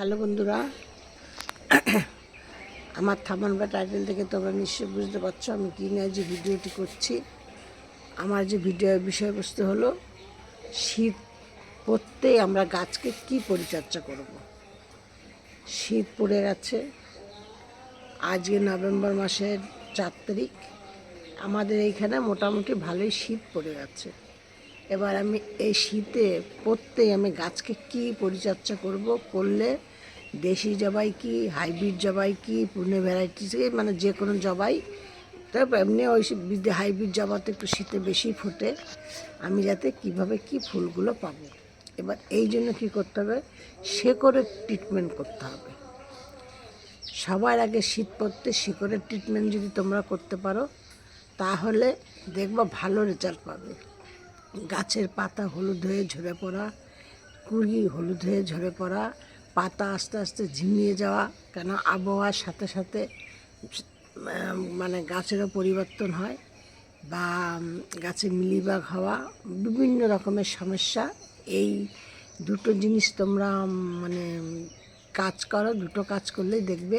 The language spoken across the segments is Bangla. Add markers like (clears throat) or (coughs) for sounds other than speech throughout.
হ্যালো বন্ধুরা। আমার থামান বা টাইটেল থেকে তোমরা নিশ্চয়ই বুঝতে পারছ আমি কী নিয়ে যে ভিডিওটি করছি। আমার যে ভিডিও বিষয়বস্তু হলো, শীত পড়তেই আমরা গাছকে কি পরিচর্যা করব। শীত পড়ে গেছে। আজকে নভেম্বর মাসের চার তারিখ। আমাদের এইখানে মোটামুটি ভালোই শীত পড়ে গেছে। এবার আমি এই শীতে পড়তেই আমি গাছকে কি পরিচর্যা করব, করলে দেশি জবাই কি, হাইব্রিড জবাই কি পুনে ভ্যারাইটিস মানে যে কোনো জবাই। তবে এমনি ওই হাইব্রিড জবা তো একটু শীতে বেশি ফোটে। আমি যাতে কীভাবে কি ফুলগুলো পাবো। এবার এই জন্য কী করতে হবে, শেকড়ের ট্রিটমেন্ট করতে হবে। সবার আগে শীত পড়তে শিকড়ের ট্রিটমেন্ট যদি তোমরা করতে পারো, তাহলে দেখবা ভালো রেজাল্ট পাবে। গাছের পাতা হলুদ হয়ে ঝরে পড়া, কুড়ি হলুদ হয়ে ঝরে পড়া পাতা আস্তে আস্তে ঝিমিয়ে যাওয়া, কেন আবহাওয়ার সাথে সাথে মানে গাছেরও পরিবর্তন হয় বা গাছে মিলিবাগ হওয়া, বিভিন্ন রকমের সমস্যা। এই দুটো জিনিস তোমরা মানে কাজ করো, দুটো কাজ করলেই দেখবে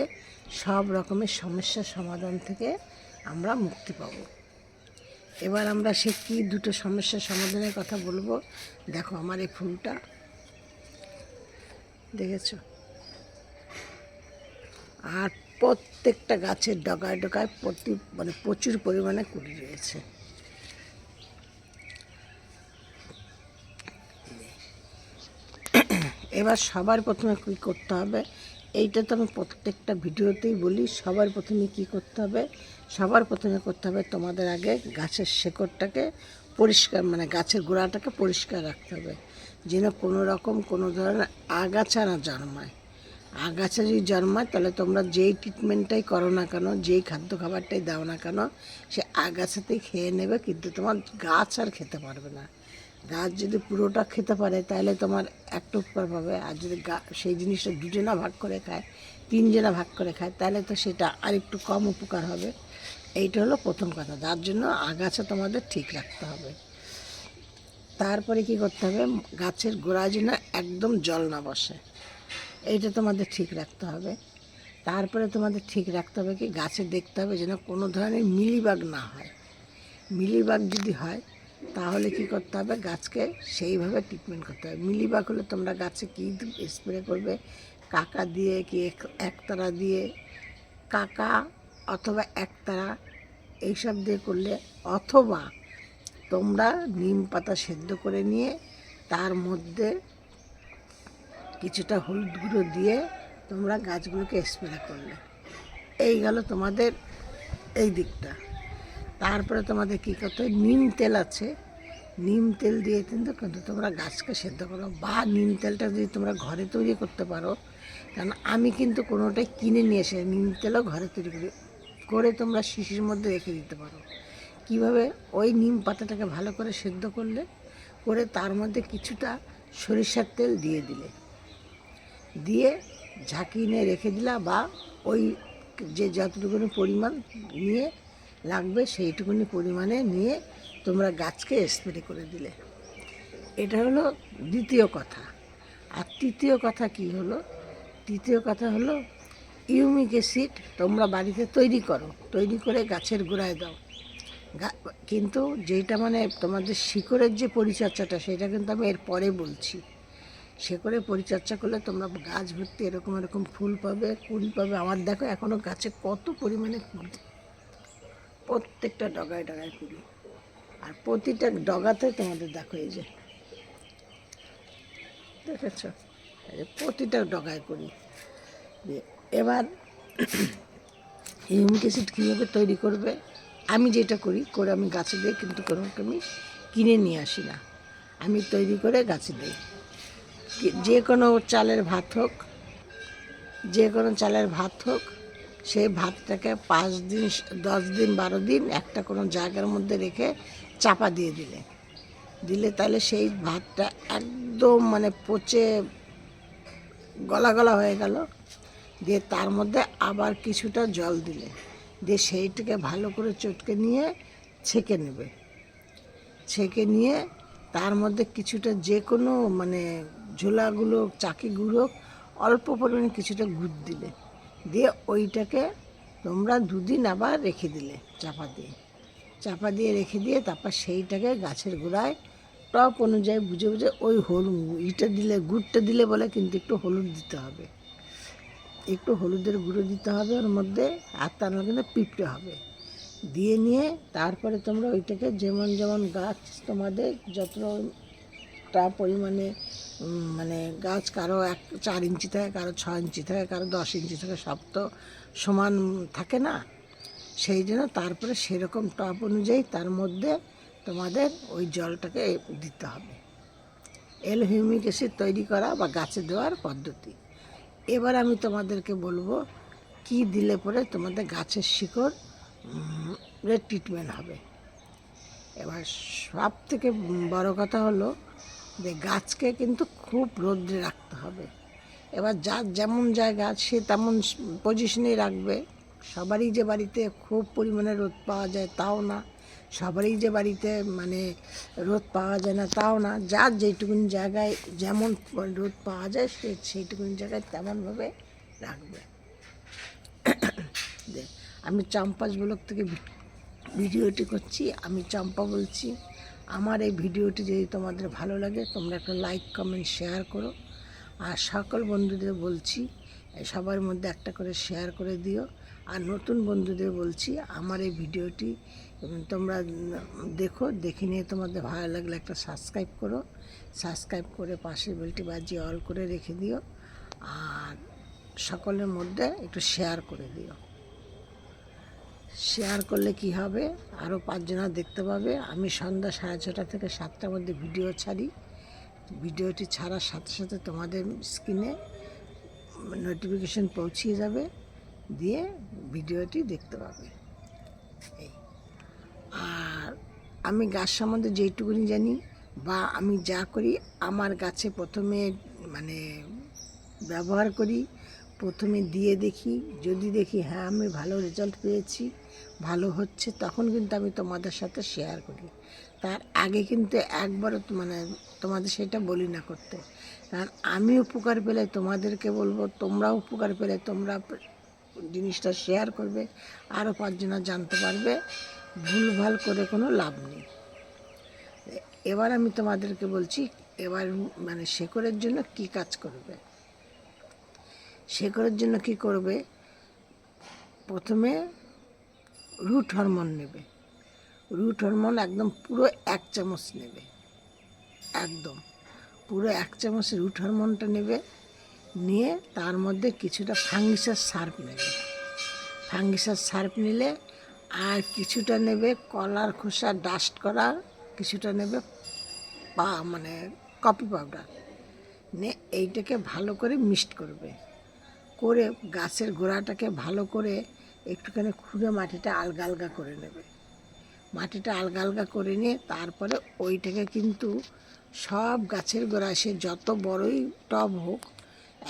সব রকমের সমস্যার সমাধান থেকে আমরা মুক্তি পাব। এবার আমরা সে কী দুটো সমস্যার সমাধানের কথা বলব? দেখো আমার এই ফুলটা। দেখেছ? আর প্রত্যেকটা গাছের ডগায় ডগায় প্রতি মানে প্রচুর পরিমাণে কুড়ি রয়েছে। এবার সবার প্রথমে কী করতে হবে? এইটা তো আমি প্রত্যেকটা ভিডিওতেই বলি, সবার প্রথমে কি করতে হবে? সবার প্রথমে করতে হবে তোমাদের আগে গাছের শেকড়টাকে পরিষ্কার মানে গাছের গোড়াটাকে পরিষ্কার রাখতে হবে, যেন কোনো রকম কোনো ধরনের আগাছা না জন্মায়। আগাছা যদি জন্মায়, তাহলে তোমরা যেই ট্রিটমেন্টটাই করো না কেন, যেই খাদ্য খাবারটাই দাও না কেন, সে আগাছাতেই খেয়ে নেবে, কিন্তু তোমার গাছ আর খেতে পারবে না। গাছ যদি পুরোটা খেতে পারে, তাহলে তোমার একটা উপকার পাবে, আর যদি সেই জিনিসটা দুজনা ভাগ করে খায়, তিনজনা ভাগ করে খায়, তাহলে তো সেটা আর একটু কম উপকার হবে। এইটা হলো প্রথম কথা। যার জন্য আগাছা তোমাদের ঠিক রাখতে হবে। তারপরে কি করতে হবে? গাছের গোড়ায় যেন একদম জল না বসে। এইটা তোমাদের ঠিক রাখতে হবে। তারপরে তোমাদের ঠিক রাখতে হবে কি, গাছে দেখতে হবে যেন কোনো ধরনের মিলিবাগ না হয়। মিলিবাগ যদি হয়, তাহলে কি করতে হবে? গাছকে সেইভাবে ট্রিটমেন্ট করতে হবে। মিলিবাগ হলে তোমরা গাছে কী স্প্রে করবে? কাকা দিয়ে কি এক- একতারা দিয়ে? কাকা অথবা একতারা এইসব দিয়ে করলে অথবা তোমরা নিম পাতা সেদ্ধ করে নিয়ে তার মধ্যে কিছুটা হলুদ গুঁড়ো দিয়ে তোমরা গাছগুলোকে স্প্রে করলে। এই গেল তোমাদের এই দিকটা। তারপরে তোমাদের কী করতে হয়? নিম তেল আছে। নিম তেল দিয়ে কিন্তু কিন্তু তোমরা গাছকে সেদ্ধ করো বা নিম তেলটা যদি তোমরা ঘরে তৈরি করতে পারো, কারণ আমি কিন্তু কোনোটাই কিনে নিয়ে এসে নিম তেলও ঘরে তৈরি করি। করে তোমরা শিশির মধ্যে রেখে দিতে পারো। কীভাবে? ওই নিম পাতাটাকে ভালো করে সেদ্ধ করলে, করে তার মধ্যে কিছুটা সরিষার তেল দিয়ে দিলে। দিয়ে ঝাঁকিয়ে নিয়ে রেখে দিলা বা ওই যে যতটুকুনি পরিমাণ নিয়ে লাগবে সেইটুকুনি পরিমাণে নিয়ে তোমরা গাছকে স্প্রে করে দিলে। এটা হলো দ্বিতীয় কথা। আর তৃতীয় কথা কি হলো? তৃতীয় কথা হলো ইউমিক অ্যাসিড তোমরা বাড়িতে তৈরি করো। তৈরি করে গাছের গোড়ায় দাও। কিন্তু যেটা মানে তোমাদের শিকড়ের যে পরিচর্যাটা, সেটা কিন্তু আমি এর পরে বলছি। শিকড়ে করে পরিচর্যা করলে তোমরা গাছ ভর্তি এরকম এরকম ফুল পাবে, কুড়ি পাবে। আমার দেখো এখনও গাছে কত পরিমাণে কুড়ি। প্রত্যেকটা ডগায় ডগায় কুড়ি। আর প্রতিটা ডগাতে তোমাদের দেখো এই যে, দেখেছ? প্রতিটা ডগায় দিয়ে এবার হিউমিক অ্যাসিড কীভাবে তৈরি করবে, আমি যেটা করি, করে আমি গাছে দিই, কিন্তু কোনো আমি কিনে নিয়ে আসি না। আমি তৈরি করে গাছে দিই। যে কোনো চালের ভাত হোক, যে কোনো চালের ভাত হোক, সেই ভাতটাকে পাঁচ দিন, দশ দিন, বারো দিন একটা কোনো জায়গার মধ্যে রেখে চাপা দিয়ে দিলে। দিলে তাহলে সেই ভাতটা একদম মানে পচে গলা গলা হয়ে গেল। দিয়ে তার মধ্যে আবার কিছুটা জল দিলে। দিয়ে সেইটাকে ভালো করে চটকে নিয়ে ছেঁকে নেবে। ছেঁকে নিয়ে তার মধ্যে কিছুটা যে কোনো মানে ঝোলাগুলো, চাকি গুঁড়ো, অল্প পরিমাণে কিছুটা গুড় দিলে। দিয়ে ওইটাকে তোমরা দুদিন আবার রেখে দিলে চাপা দিয়ে। চাপা দিয়ে রেখে দিয়ে তারপর সেইটাকে গাছের গোড়ায় টপ অনুযায়ী বুঝে বুঝে ওই হলুদ, ইটা দিলে, গুড়টা দিলে বলে কিন্তু একটু হলুদ দিতে হবে। একটু হলুদের গুঁড়ো দিতে হবে, ওর মধ্যে আর তার মধ্যে পিঁপড়ে হবে। দিয়ে নিয়ে তারপরে তোমরা ওইটাকে যেমন যেমন গাছ তোমাদের যতটা পরিমাণে মানে গাছ কারও এক, চার ইঞ্চি থাকে, কারও ছ ইঞ্চি থাকে, কারও দশ ইঞ্চি থাকে, সব তো সমান থাকে না। সেই জন্য তারপরে সেরকম টপ অনুযায়ী তার মধ্যে তোমাদের ওই জলটাকে দিতে হবে। এল হিউমিক তৈরি করা বা গাছে দেওয়ার পদ্ধতি। এবার আমি তোমাদেরকে বলব কি দিলে পরে তোমাদের গাছের শিকড় ট্রিটমেন্ট হবে। এবার সব থেকে বড় কথা হলো যে গাছকে কিন্তু খুব রোদ্রে রাখতে হবে। এবার যার যেমন জায়গা সে তেমন পজিশনেই রাখবে। সবারই যে বাড়িতে খুব পরিমাণে রোদ পাওয়া যায় তাও না। সবারই যে বাড়িতে মানে রোদ পাওয়া যায় না, তাও না। যার যেটুকুন জায়গায় যেমন রোদ পাওয়া যায়, সে সেইটুকুন জায়গায় তেমনভাবে রাখবে। (coughs) আমি চাম্পাস ব্লক থেকে ভিডিওটি করছি, আমি চম্পা বলছি। আমার এই ভিডিওটি যদি তোমাদের ভালো লাগে, তোমরা একটা লাইক, কমেন্ট, শেয়ার করো। আর সকল বন্ধুদের বলছি, সবার মধ্যে একটা করে শেয়ার করে দিও। আর নতুন বন্ধুদের বলছি, আমার এই ভিডিওটি তোমরা দেখো, দেখে নিয়ে তোমাদের ভালো লাগলে একটা সাবস্ক্রাইব করো। সাবস্ক্রাইব করে পাশের বেলটি বাজিয়ে অল করে রেখে দিও। আর সকলের মধ্যে একটু শেয়ার করে দিও। শেয়ার করলে কি হবে? আরও পাঁচজনা দেখতে পাবে। আমি সন্ধ্যা সাড়ে ছটা থেকে সাতটার মধ্যে ভিডিও ছাড়ি। ভিডিওটি ছাড়ার সাথে সাথে তোমাদের স্ক্রিনে নোটিফিকেশন পৌঁছিয়ে যাবে। দিয়ে ভিডিওটি দেখতে পাবে। এই। আর আমি গাছ সম্বন্ধে যেইটুকুনি জানি বা আমি যা করি, আমার গাছে প্রথমে মানে ব্যবহার করি, প্রথমে দিয়ে দেখি, যদি দেখি হ্যাঁ আমি ভালো রেজাল্ট পেয়েছি, ভালো হচ্ছে, তখন কিন্তু আমি তোমাদের সাথে শেয়ার করি। তার আগে কিন্তু একবারও মানে তোমাদের সেটা বলি না করতে। কারণ আমি উপকার পেলে তোমাদেরকে বলব তোমরা উপকার পেলে, তোমরা জিনিসটা শেয়ার করবে আরও পাঁচজনা জানতে পারবে। ভুলভাল করে কোনো লাভ নেই। এবার আমি তোমাদেরকে বলছি, এবার মানে শেকড়ের জন্য কি কাজ করবে? শেকড়ের জন্য কি করবে? প্রথমে রুট হরমোন নেবে। রুট হরমোন একদম পুরো এক চামচ নেবে। একদম। পুরো এক চামচ রুট হরমোনটা নেবে। নিয়ে তার মধ্যে কিছুটা ফাঙ্গিসার সার্ফ নেবে। ফাঙ্গিসার সার্ফ নিলে আর কিছুটা নেবে কলার খোসা ডাস্ট করা, কিছুটা নেবে পা মানে কপি পাউডার নিয়ে এইটাকে ভালো করে মিক্সড করবে। করে গাছের গোড়াটাকে ভালো করে একটুখানি খুঁড়ে মাটিটা আলগা আলগা করে নেবে। মাটিটা আলগা আলগা করে নিয়ে তারপরে ওইটাকে কিন্তু সব গাছের গোড়ায় সে যত বড়ই টব হোক,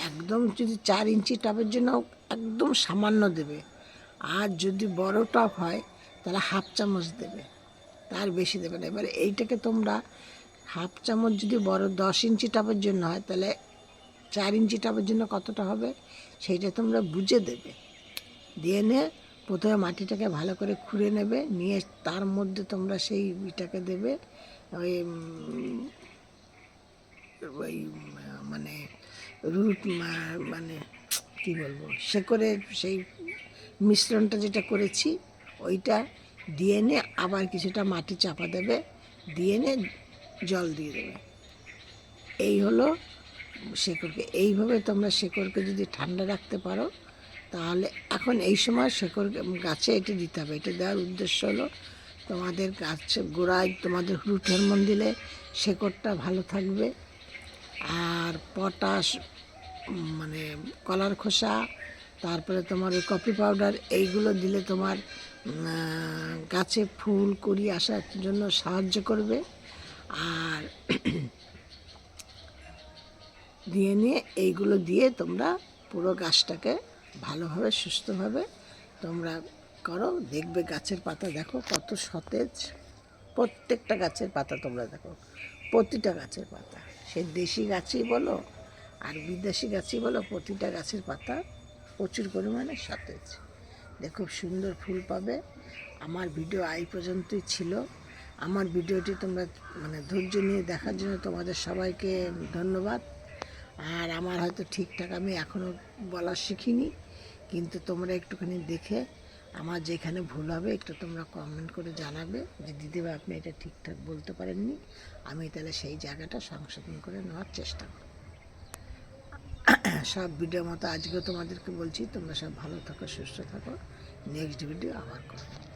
একদম যদি চার ইঞ্চি টবের জন্য একদম সামান্য দেবে। আর যদি বড় টপ হয়, তাহলে হাফ চামচ দেবে। তার বেশি দেবে না। এবার এইটাকে তোমরা হাফ চামচ যদি বড় দশ ইঞ্চি টবের জন্য হয়, তাহলে চার ইঞ্চি টবের জন্য কতটা হবে, সেইটা তোমরা বুঝে দেবে। দিয়ে নিয়ে প্রথমে মাটিটাকে ভালো করে খুঁড়ে নেবে, নিয়ে তার মধ্যে তোমরা সেই ইটাকে দেবে, ওই ওই মানে রুট মানে কী বলব সে করে সেই মিশ্রণটা যেটা করেছি, ওইটা দিয়ে এনে আবার কিছুটা মাটি চাপা দেবে, দিয়ে এনে জল দিয়ে দেবে। এই হলো শেকড়কে। এইভাবে তোমরা শেকড়কে যদি ঠান্ডা রাখতে পারো, তাহলে এখন এই সময় শেকড় গাছে এটা দিতে হবে। এটা দেওয়ার উদ্দেশ্য হলো তোমাদের গাছ গোড়ায় তোমাদের রুট হরমোন দিলে শেকড়টা ভালো থাকবে। আর পটাশ মানে কলার খোসা তারপরে তোমার ওই কফি পাউডার, এইগুলো দিলে তোমার গাছে ফুল, কুড়ি আসার জন্য সাহায্য করবে। আর (clears throat) দিয়ে নিয়ে এইগুলো দিয়ে তোমরা পুরো গাছটাকে ভালোভাবে, সুস্থভাবে তোমরা করো। দেখবে গাছের পাতা দেখো কত সতেজ। প্রত্যেকটা গাছের পাতা তোমরা দেখো, প্রতিটা গাছের পাতা। সে দেশি গাছই বলো আর বিদেশি গাছই বলো, প্রতিটা গাছের পাতা প্রচুর পরিমাণে সতেজ দেখো সুন্দর ফুল পাবে। আমার ভিডিও আই পর্যন্তই ছিল। আমার ভিডিওটি তোমরা মানে ধৈর্য নিয়ে দেখার জন্য তোমাদের সবাইকে ধন্যবাদ। আর আমার হয়তো ঠিকঠাক আমি এখনও বলা শিখিনি, কিন্তু তোমরা একটুখানি দেখে আমার যেখানে ভুল হবে একটু তোমরা কমেন্ট করে জানাবে। যে দিদিভাই আপনি এটা ঠিকঠাক বলতে পারেননি, আমি তাহলে সেই জায়গাটা সংশোধন করে নেওয়ার চেষ্টা করব। সব ভিডিও মতো আজকেও তোমাদেরকে বলছি, তোমরা সব ভালো থাকো, সুস্থ থাকো। নেক্সট ভিডিও আবার করব।